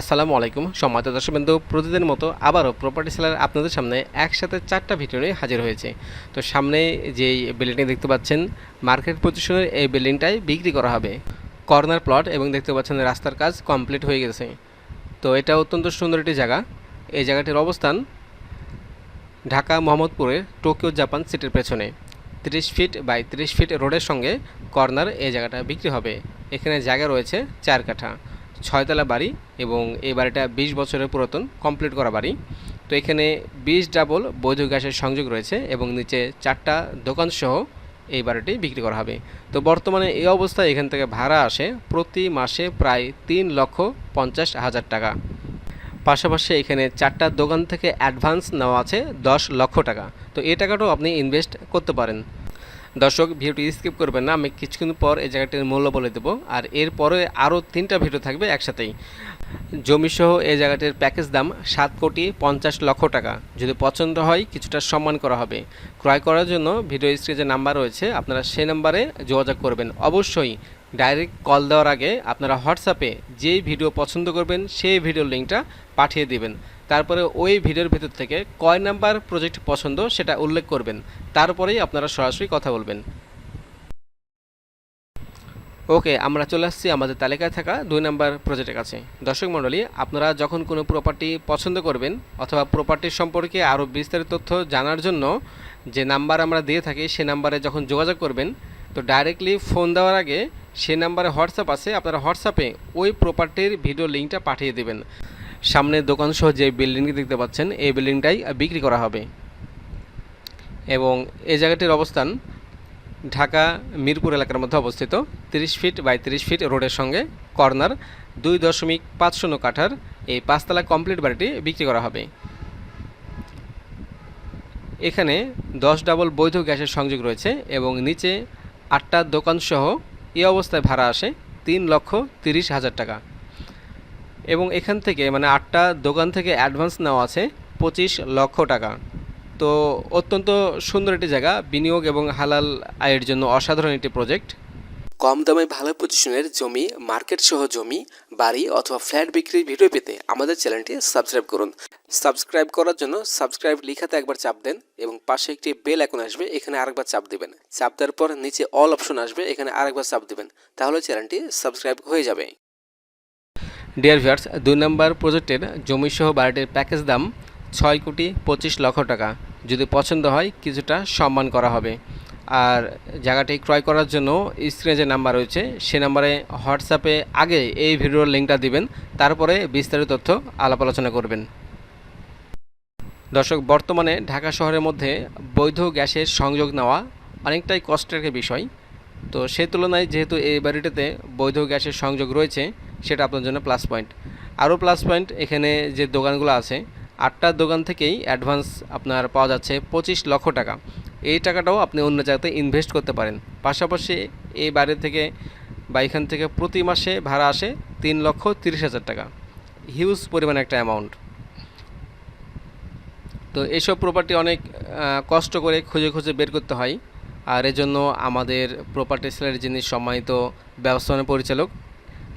আসসালামু আলাইকুম। সম্মানিত দর্শকবৃন্দ প্রতিদিন মতো আবারও প্রপার্টি সেলার আপনাদের সামনে একসাথে চারটা ভিডিও নিয়ে হাজির হয়েছে। তো সামনে যেই বিল্ডিংটি দেখতে পাচ্ছেন মার্কেট পজিশনের এই বিল্ডিংটাই বিক্রি করা হবে। কর্নার প্লট এবং দেখতে পাচ্ছেন রাস্তার কাজ কমপ্লিট হয়ে গেছে। তো এটা অত্যন্ত সুন্দর একটি জায়গা। এই জায়গাটির অবস্থান ঢাকা মোহাম্মদপুরের টোকিও জাপান সিটির পেছনে। তিরিশ ফিট বাই তিরিশ ফিট রোডের সঙ্গে কর্নার এই জায়গাটা বিক্রি হবে। এখানে জায়গা রয়েছে চার কাঠা। ছয়তলা বাড়ি এবং এই বাড়িটা বিশ বছরের পুরাতন কমপ্লিট করা বাড়ি। তো এখানে বিশ ডাবল বৈধ গ্যাসের সংযোগ রয়েছে এবং নিচে চারটা দোকানসহ এই বাড়িটি বিক্রি করা হবে। তো বর্তমানে এই অবস্থায় এখান থেকে ভাড়া আসে প্রতি মাসে প্রায় তিন লক্ষ পঞ্চাশ হাজার টাকা। পাশাপাশি এখানে চারটা দোকান থেকে অ্যাডভান্স নেওয়া আছে দশ লক্ষ টাকা। তো এই টাকাটাও আপনি ইনভেস্ট করতে পারেন। দর্শক, ভিডিওটি স্কিপ করবেন না। আমি কিছুক্ষণ পর এই জায়গাটির মূল্য বলে দেবো। আর এরপরে আরও তিনটা ভিডিও থাকবে একসাথেই। জমিসহ এই জায়গাটির প্যাকেজ দাম সাত কোটি পঞ্চাশ লক্ষ টাকা। যদি পছন্দ হয়, কিছুটা সম্মান করা হবে। ক্রয় করার জন্য ভিডিও স্ক্রিনে যে নাম্বার রয়েছে, আপনারা সেই নাম্বারে যোগাযোগ করবেন। অবশ্যই ডাইরেক্ট কল দেওয়ার আগে আপনারা হোয়াটসঅ্যাপে যেই ভিডিও পছন্দ করবেন, সেই ভিডিও লিঙ্কটা পাঠিয়ে দিবেন। তারপরে ওই ভিডিওর ভিতর থেকে কয় নাম্বার প্রজেক্ট পছন্দ সেটা উল্লেখ করবেন। তারপরেই আপনারা সরাসরি কথা বলবেন। ওকে, আমরা চলে আসছি আমাদের তালিকায় থাকা দুই নাম্বার প্রজেক্টের কাছে। দর্শক মণ্ডলী, আপনারা যখন কোনো প্রপার্টি পছন্দ করবেন অথবা প্রপার্টির সম্পর্কে আরও বিস্তারিত তথ্য জানার জন্য যে নাম্বার আমরা দিয়ে থাকি, সে নাম্বারে যখন যোগাযোগ করবেন, তো ডাইরেক্টলি ফোন দেওয়ার আগে সে নাম্বারে হোয়াটসঅ্যাপ আছে, আপনারা হোয়াটসঅ্যাপে ওই প্রপার্টির ভিডিও লিঙ্কটা পাঠিয়ে দেবেন। সামনে দোকানসহ যে বিল্ডিংটি দেখতে পাচ্ছেন, এই বিল্ডিংটাই বিক্রি করা হবে। এবং এই জায়গাটির অবস্থান ঢাকা মিরপুর এলাকার মধ্যে অবস্থিত। তিরিশ ফিট বাই তিরিশ ফিট রোডের সঙ্গে কর্নার দুই দশমিক পাঁচ শূন্য কাঠার এই পাঁচতলা কমপ্লিট বাড়িটি বিক্রি করা হবে। এখানে দশ ডাবল বৈধ গ্যাসের সংযোগ রয়েছে এবং নিচে আটটা দোকানসহ এই অবস্থায় ভাড়া আসে তিন লক্ষ তিরিশ হাজার টাকা। এবং এখান থেকে মানে আটটা দোকান থেকে অ্যাডভান্স নেওয়া আছে, পঁচিশ লক্ষ টাকা। তো অত্যন্ত সুন্দর একটি জায়গা, বিনিয়োগ এবং হালাল আয়ের জন্য অসাধারণ একটি প্রজেক্ট কম দামে ভালো পজিশনের জমি মার্কেট সহ জমি, বাড়ি অথবা ফ্ল্যাট বিক্রির ভিডিও পেতে আমাদের চ্যানেলটি সাবস্ক্রাইব করুন। সাবস্ক্রাইব করার জন্য সাবস্ক্রাইব লিখাতে একবার চাপ দেন এবং পাশে একটি বেল এখন আসবে, এখানে আরেকবার চাপ দেবেন। চাপ দেওয়ার পর নিচে অল অপশন আসবে, এখানে আরেকবার চাপ দেবেন। তাহলে চ্যানেলটি সাবস্ক্রাইব হয়ে যাবে। ডিয়ার ভিউয়ার্স দুই নম্বর প্রজেক্টের জমিসহ বাড়িটির প্যাকেজ দাম ছয় কোটি পঁচিশ লক্ষ টাকা। যদি পছন্দ হয়, কিছুটা সম্মান করা হবে। আর জায়গাটি ক্রয় করার জন্য স্ক্রিনে যে নাম্বার রয়েছে, সে নাম্বারে হোয়াটসঅ্যাপে আগে এই ভিডিওর লিঙ্কটা দিবেন, তারপরে বিস্তারিত তথ্য আলাপ আলোচনা করবেন। দর্শক, বর্তমানে ঢাকা শহরের মধ্যে বৈধ গ্যাসের সংযোগ নেওয়া অনেকটাই কষ্টের বিষয়। তো সেই তুলনায় যেহেতু এই বাড়িটাতে বৈধ গ্যাসের সংযোগ রয়েছে সেটা আপনার জন্য প্লাস পয়েন্ট আরও প্লাস পয়েন্ট এখানে যে দোকানগুলো আছে আটটা দোকান থেকেই অ্যাডভান্স আপনার পাওয়া যাচ্ছে পঁচিশ লক্ষ টাকা। এই টাকাটাও আপনি অন্য জায়গাতে ইনভেস্ট করতে পারেন। পাশাপাশি এই বাড়ি থেকে বা এখান থেকে প্রতি মাসে ভাড়া আসে তিন লক্ষ তিরিশ হাজার টাকা। হিউজ পরিমাণ একটা অ্যামাউন্ট তো এইসব প্রপার্টি অনেক কষ্ট করে খুঁজে খুঁজে বের করতে হয়। আর এজন্য আমাদের প্রপার্টি সেলের যিনি সম্মানিত ব্যবস্থাপনা পরিচালক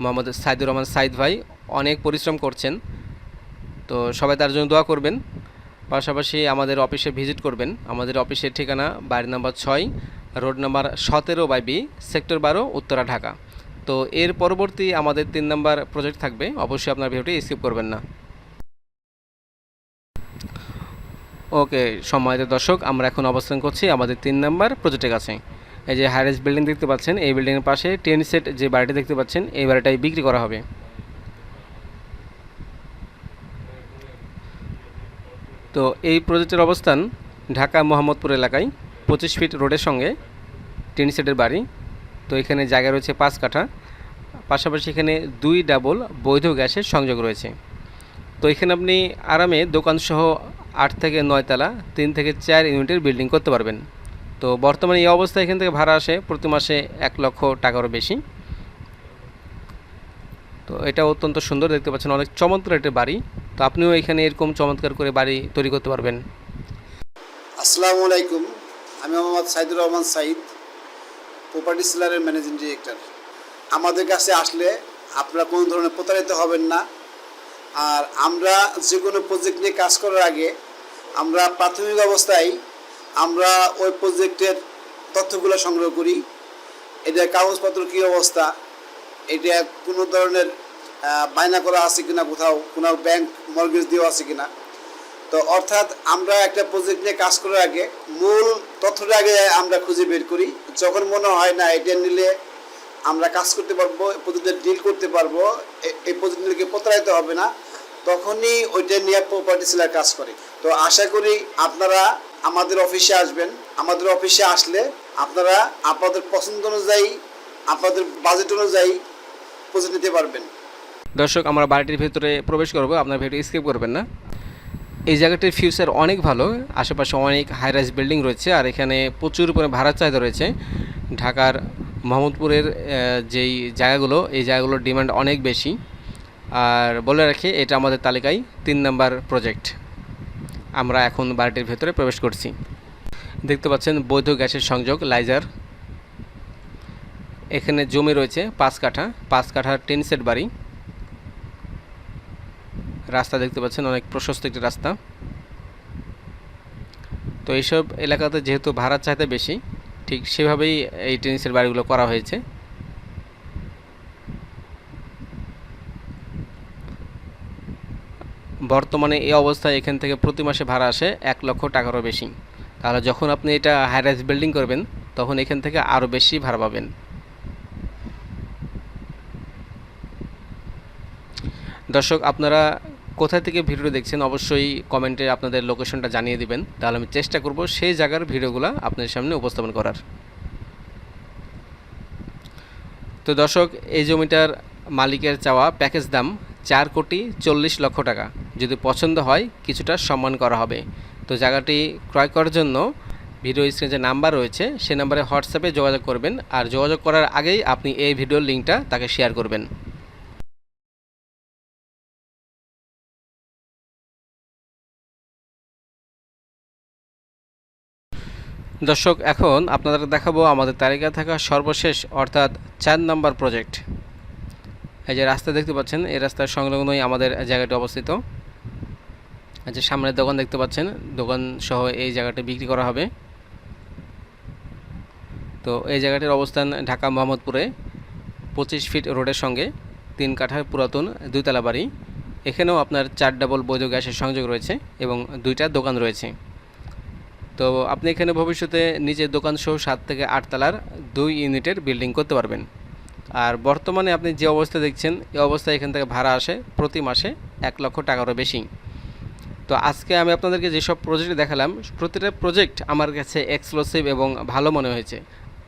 মোহাম্মদ সাইদুর রহমান সাইদ ভাই অনেক পরিশ্রম করছেন। তো সবাই তার জন্য দোয়া করবেন। পাশাপাশি আমাদের অফিসে ভিজিট করবেন। আমাদের অফিসের ঠিকানা বাড়ি নাম্বার ছয়, রোড নাম্বার সতেরো বাই বি, সেক্টর বারো, উত্তরা, ঢাকা। তো এর পরবর্তী আমাদের তিন নাম্বার প্রজেক্ট থাকবে। অবশ্যই আপনার ভিডিওটি স্কিপ করবেন না। ওকে, সম্মানিত দর্শক, আমরা এখন অবস্থান করছি আমাদের তিন নাম্বার প্রজেক্টের কাছে। এই যে হাইরেস বিল্ডিং দেখতে পাচ্ছেন, এই বিল্ডিংয়ের পাশে টেন সেট যে বাড়িটি দেখতে পাচ্ছেন, এই বাড়িটাই বিক্রি করা হবে। তো এই প্রজেক্টের অবস্থান ঢাকা মোহাম্মদপুর এলাকায়, পঁচিশ ফিট রোডের সঙ্গে টেন সেটের বাড়ি। তো এখানে জায়গা রয়েছে পাঁচ কাঠা। পাশাপাশি এখানে দুই ডাবল বৈধ গ্যাসের সংযোগ রয়েছে। তো এখানে আপনি আরামে দোকানসহ আট থেকে নয়তলা তিন থেকে চার ইউনিটের বিল্ডিং করতে পারবেন। তো বর্তমানে এই অবস্থায় এখান থেকে ভাড়া আসে প্রতি মাসে এক লক্ষ টাকারও বেশি। তো এটা অত্যন্ত সুন্দর, দেখতে পাচ্ছেন অনেক চমৎকার একটা বাড়ি। তো আপনিও এখানে এরকম চমৎকার করে বাড়ি তৈরি করতে পারবেন। আসসালামু আলাইকুম, আমি মোহাম্মদ সাইদুর রহমান সাইদ প্রপার্টি সেলারের ম্যানেজিং ডিরেক্টর আমাদের কাছে আসলে আপনারা কোনো ধরনের প্রতারিত হবেন না। আর আমরা যে কোনো প্রজেক্ট নিয়ে কাজ করার আগে আমরা প্রাথমিক অবস্থায় আমরা ওই প্রজেক্টের তথ্যগুলো সংগ্রহ করি। এটার কাগজপত্র কী অবস্থা? এটা কোনো ধরনের বায়না করা আছে কিনা কোথাও? কোনো ব্যাংক মর্গেজ দেওয়া আছে কিনা? তো অর্থাৎ আমরা একটা প্রজেক্ট নিয়ে কাজ করার আগে মূল তথ্যটা আগে আমরা খুঁজে বের করি। যখন মনে হয় না এটা নিলে আমরা কাজ করতে পারব প্রজেক্টে ডিল করতে পারব এই প্রজেক্ট নিলে প্রতারিত হবে না? তখনই ওইটা নিয়ে প্রপার্টি সেলার কাজ করে। তো আশা করি আপনারা আমাদের অফিসে আসবেন। আমাদের অফিসে আসলে আপনারা আপনাদের পছন্দ অনুযায়ী, আপনাদের বাজেট অনুযায়ী প্রজেক্ট নিতে পারবেন। দর্শক, আমরা বাড়িটির ভিতরে প্রবেশ করব। আপনার ভিডিও স্কিপ করবেন না। এই জায়গাটির ফিউচার অনেক ভালো। আশেপাশে অনেক হাই রাইজ বিল্ডিং রয়েছে আর এখানে প্রচুর পরিমাণে ভাড়ার চাহিদা রয়েছে। ঢাকার মোহাম্মদপুরের যেই জায়গাগুলো, এই জায়গাগুলোর ডিমান্ড অনেক বেশি। আর বলে রাখি, এটা আমাদের তালিকায় তিন নাম্বার প্রজেক্ট আমরা এখন বাড়িটির ভেতরে প্রবেশ করছি। দেখতে পাচ্ছেন বৈধ গ্যাসের সংযোগ, লাইজার। এখানে জমি রয়েছে পাঁচ কাঠা, পাঁচ কাঠার টিন সেট বাড়ি। রাস্তা দেখতে পাচ্ছেন অনেক প্রশস্ত একটি রাস্তা। তো এইসব এলাকাতে যেহেতু ভাড়ার চাহিদা বেশি, ঠিক সেভাবেই এই টেনিসের বাড়িগুলো করা হয়েছে। বর্তমানে এই অবস্থায় এখান থেকে প্রতি মাসে ভাড়া আসে এক লক্ষ টাকারও বেশি। তাহলে যখন আপনি এটা হাই রাইজ বিল্ডিং করবেন, তখন এখান থেকে আরও বেশি ভাড়া পাবেন। দর্শক, আপনারা কোথা থেকে ভিডিও দেখছেন অবশ্যই কমেন্টে আপনাদের লোকেশনটা জানিয়ে দিবেন। তাহলে আমি চেষ্টা করব সেই জায়গার ভিডিওগুলো আপনাদের সামনে উপস্থাপন করার। তো দর্শক, এই জমিটার মালিকের চাওয়া প্যাকেজ দাম চার কোটি চল্লিশ লক্ষ টাকা। যদি পছন্দ হয়, কিছুটা সম্মান করা হবে। তো জায়গাটি ক্রয় করার জন্য ভিডিও স্ক্রিনে যে নাম্বার রয়েছে, সে নাম্বারে হোয়াটসঅ্যাপে যোগাযোগ করবেন। আর যোগাযোগ করার আগেই আপনি এই ভিডিওর লিঙ্কটা তাকে শেয়ার করবেন। দর্শক, এখন আপনাদের দেখাবো আমাদের তালিকা থাকা সর্বশেষ, অর্থাৎ চার নম্বর প্রজেক্ট। এই যে রাস্তা দেখতে পাচ্ছেন, এই রাস্তার সংলগ্নই আমাদের জায়গাটি অবস্থিত। যে সামনের দোকান দেখতে পাচ্ছেন। দোকান সহ এই জায়গাটি বিক্রি করা হবে। তো এই জায়গাটির অবস্থান ঢাকা মোহাম্মদপুরে, পঁচিশ ফিট রোডের সঙ্গে, তিন কাঠার পুরাতন দুইতলা বাড়ি। এখানেও আপনার চার ডাবল বৈধ গ্যাসের সংযোগ রয়েছে এবং দুইটা দোকান রয়েছে। তো আপনি এখানে ভবিষ্যতে নিজের দোকান সহ সাত থেকে আট তলার দুই ইউনিটের বিল্ডিং করতে পারবেন। আর বর্তমানে আপনি যে অবস্থা দেখছেন, এই অবস্থায় এখান থেকে ভাড়া আসে প্রতি মাসে এক লক্ষ টাকারও বেশি। তো আজকে আমি আপনাদেরকে যেসব প্রজেক্ট দেখালাম, প্রতিটা প্রজেক্ট আমার কাছে এক্সক্লুসিভ এবং ভালো মনে হয়েছে।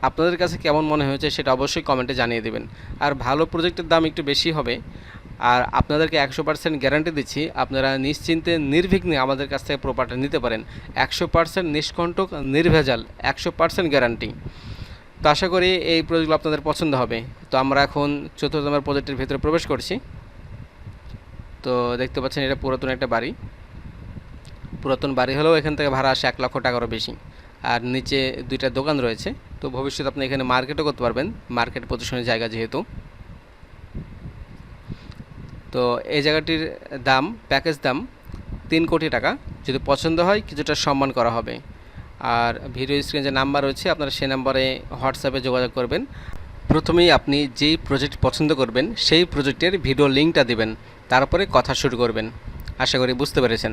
আপনাদের কাছে কেমন মনে হয়েছে সেটা অবশ্যই কমেন্টে জানিয়ে দেবেন। আর ভালো প্রজেক্টের দাম একটু বেশি হবে, আর আপনাদেরকে একশো পার্সেন্ট গ্যারান্টি দিচ্ছি, আপনারা নিশ্চিন্তে, নির্বিঘ্নে আমাদের কাছ থেকে প্রপার্টি নিতে পারেন। একশো পার্সেন্ট নিষ্কণ্টক, নির্ভেজাল, একশো পার্সেন্ট গ্যারান্টি তো আশা করি এই প্রজেক্টগুলো আপনাদের পছন্দ হবে। তো আমরা এখন চতুর্থ নম্বর প্রজেক্টের ভিতরে প্রবেশ করছি। তো দেখতে পাচ্ছেন এটা পুরাতন একটা বাড়ি। পুরাতন বাড়ি হলেও এখান থেকে ভাড়া আসে এক লক্ষ টাকারও বেশি। আর নিচে দুইটা দোকান রয়েছে। তো ভবিষ্যতে আপনি এখানে মার্কেটও করতে পারবেন। মার্কেট পজিশনের জায়গা যেহেতু। তো এই জায়গাটির দাম, প্যাকেজ দাম তিন কোটি টাকা। যদি পছন্দ হয়, কিছুটা সম্মান করা হবে। আর ভিডিও স্ক্রিনে যে নাম্বার রয়েছে, আপনারা সেই নাম্বারে হোয়াটসঅ্যাপে যোগাযোগ করবেন। প্রথমেই আপনি যেই প্রজেক্ট পছন্দ করবেন, সেই প্রজেক্টের ভিডিও লিঙ্কটা দেবেন। তারপরে কথা শুরু করবেন। আশা করি বুঝতে পেরেছেন।